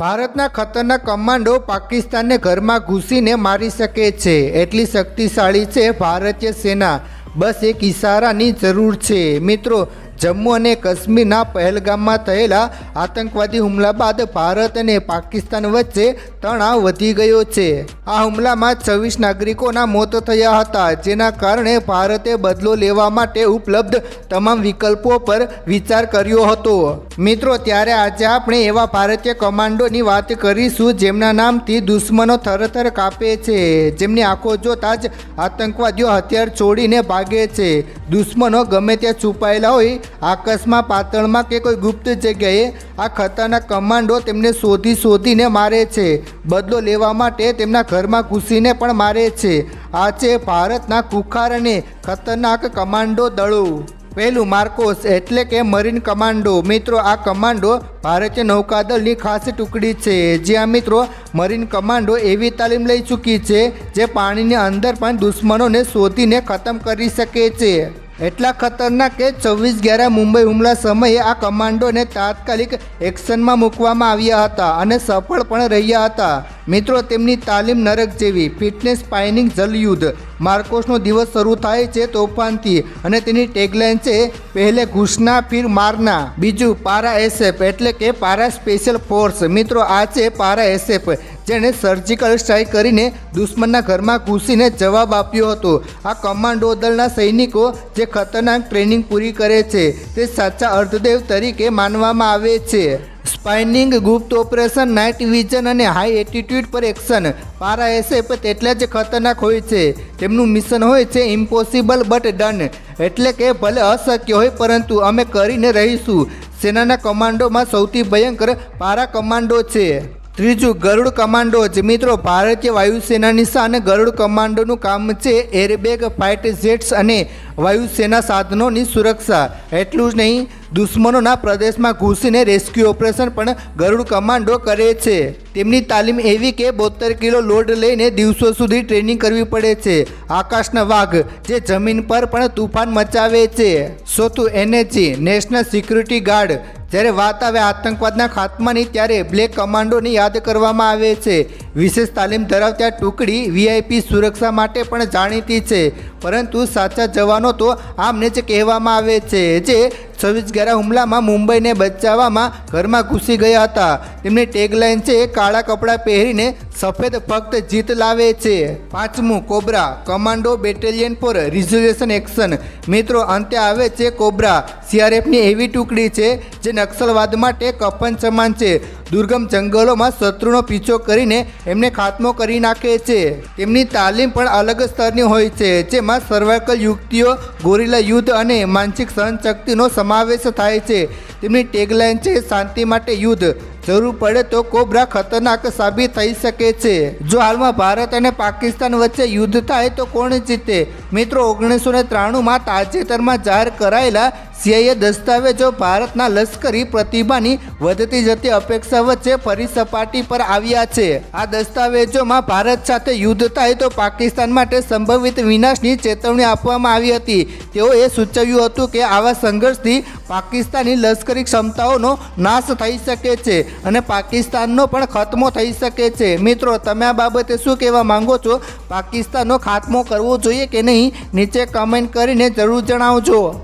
ભારતના ખતરનાક કમાન્ડો પાકિસ્તાનને ઘરમાં ઘૂસીને મારી શકે છે. એટલી શક્તિશાળી છે ભારતીય સેના. બસ એક ઇશારાની જરૂર છે. મિત્રો જમ્મુ અને કાશ્મીરના પહેલગામમાં થયેલા આતંકવાદી હુમલા બાદ ભારત અને પાકિસ્તાન વચ્ચે તણાવ વધી ગયો છે. આ હુમલામાં છવ્વીસ નાગરિકોના મોત થયા હતા, જેના કારણે ભારતે બદલો લેવા માટે ઉપલબ્ધ તમામ વિકલ્પો પર વિચાર કર્યો હતો. મિત્રો, ત્યારે આજે આપણે એવા ભારતીય કમાન્ડોની વાત કરીશું, જેમના નામથી દુશ્મનો થરથર કાપે છે, જેમની આંખો જોતા જ આતંકવાદીઓ હથિયાર છોડીને ભાગે છે. દુશ્મનો ગમે ત્યાં છુપાયેલા હોય, આકાશમાં, પાતળમાં કે કોઈ ગુપ્ત જગ્યાએ, આ ખતરનાક કમાન્ડો તેમને શોધી શોધીને મારે છે. બદલો લેવા માટે તેમના ઘરમાં ઘૂસીને પણ મારે છે. આ છે ભારતના કુખાર અને ખતરનાક કમાન્ડો દળો. પહેલું, માર્કોસ, એટલે કે મરીન કમાન્ડો. મિત્રો, આ કમાન્ડો ભારતીય નૌકાદળની ખાસ ટુકડી છે. જ્યાં, મિત્રો, મરીન કમાન્ડો એવી તાલીમ લઈ ચૂકી છે, જે પાણીની અંદર પણ દુશ્મનોને શોધીને ખતમ કરી શકે છે. એટલા ખતરનાક કે છવ્વીસ ગ્યારા મુંબઈ હુમલા સમયે આ કમાન્ડોને તાત્કાલિક એક્શનમાં મૂકવામાં આવ્યા હતા અને સફળ પણ રહ્યા હતા. મિત્રો, તેમની તાલીમ નરક જેવી, ફિટનેસ પાઇનિંગ જલયુદ્ધ. માર્કોસનો દિવસ શરૂ થાય છે તોફાનથી અને તેની ટેગલાઇન છે, પહેલે ઘૂસના, ફિર મારના. બીજું, પારા એસએફ એટલે કે પારા સ્પેશિયલ ફોર્સ. મિત્રો, આ છે પારા એસએફ. જેણે સર્જિકલ સ્ટ્રાઇક કરીને દુશ્મનના ઘરમાં ઘૂસીને જવાબ આપ્યો હતો. આ કમાન્ડો દળના સૈનિકો જે ખતરનાક ટ્રેનિંગ પૂરી કરે છે, તે સાચા અર્ધદેવ તરીકે માનવામાં આવે છે. સ્પાઇનિંગ ગુપ્ત ઓપરેશન નાઇટ વિઝન અને હાઈ એટીટ્યુડ પર એક્શન પારા એસએફ તેટલા જ ખતરનાક હોય છે. તેમનું મિશન હોય છે ઇમ્પોસિબલ બટ ડન એટલે કે ભલે અશક્ય હોય, પરંતુ અમે કરીને રહીશું. સેનાના કમાન્ડોમાં સૌથી ભયંકર પારા કમાન્ડો છે. ત્રીજું ગરુડ કમાન્ડો જે મિત્રો, ભારતીય વાયુસેનાની નિશાન ગરુડ કમાન્ડોનું કામ છે એરબેગ, ફાઇટ જેટ્સ અને વાયુસેના સાધનોની સુરક્ષા. એટલું જ નહીં, દુશ્મનોના પ્રદેશમાં ઘૂસીને રેસ્ક્યુ ઓપરેશન પણ ગરુડ કમાન્ડો કરે છે. તેમની તાલીમ એવી કે બોતેર કિલો લોડ લઈને દિવસો સુધી ટ્રેનિંગ કરવી પડે છે. આકાશના વાઘ, જે જમીન પર પણ તુફાન મચાવે છે. ચોથું એનએચી નેશનલ સિક્યુરિટી ગાર્ડ જ્યારે વાત આવે આતંકવાદના ખાત્માની ત્યારે બ્લેક કમાન્ડોને યાદ કરવામાં આવે છે. વિશેષ તાલીમ ધરાવતી ટુકડી વીઆઈપી સુરક્ષા માટે પણ જાણીતી છે. પરંતુ સાચા જવાનો તો આમને જ કહેવામાં આવે છે જે છવ્વીસ ગ્યારા હુમલામાં મુંબઈને બચાવવામાં ઘરમાં ઘૂસી ગયા હતા. તેમની ટેગલાઇન છે, કાળા કપડાં પહેરીને સફેદ ફક્ત જીત લાવે છે. પાંચમું, cobra, commando battalion for reservation action. મિત્રો, અંતે આવે છે, કોબ્રા. સીઆરએફની એવી ટુકડી છે, જે નક્સલવાદ માટે કફન સમાન છે. દુર્ગમ જંગલોમાં શત્રુનો પીછો કરીને એમને ખાત્મો કરી નાખે છે. તેમની તાલીમ પણ અલગ સ્તરની હોય છે, જેમાં સર્વાઇકલ યુક્તિઓ, ગોરીલા યુદ્ધ અને માનસિક સહનશક્તિનો સમાવેશ થાય છે. તેમની ટેગલાઇન છે, શાંતિ માટે યુદ્ધ. જરૂર પડે તો કોબ્રા ખતરનાક સાબિત થઈ શકે છે. જો હાલમાં ભારત અને પાકિસ્તાન વચ્ચે યુદ્ધ થાય તો કોણ જીતે? મિત્રો, ઓગણીસો ને ત્રાણુંમાં તાજેતરમાં જાહેર કરાયેલા સીઆઈએ દસ્તાવેજો ભારતના લશ્કરી પ્રતિભાની વધતી જતી અપેક્ષા વચ્ચે ફરી સપાટી પર આવ્યા છે. આ દસ્તાવેજોમાં ભારત સાથે યુદ્ધ થાય તો પાકિસ્તાન માટે સંભવિત વિનાશની ચેતવણી આપવામાં આવી હતી. તેઓએ સૂચવ્યું હતું કે આવા સંઘર્ષથી પાકિસ્તાની લશ્કરી ક્ષમતાઓનો નાશ થઈ શકે છે અને પાકિસ્તાનનો પણ ખાતમો થઈ શકે છે. મિત્રો, તમે આ બાબતે શું કહેવા માંગો છો? પાકિસ્તાનનો ખાત્મો કરવો જોઈએ કે નહીં? નીચે કમેન્ટ કરીને જરૂર જણાવજો.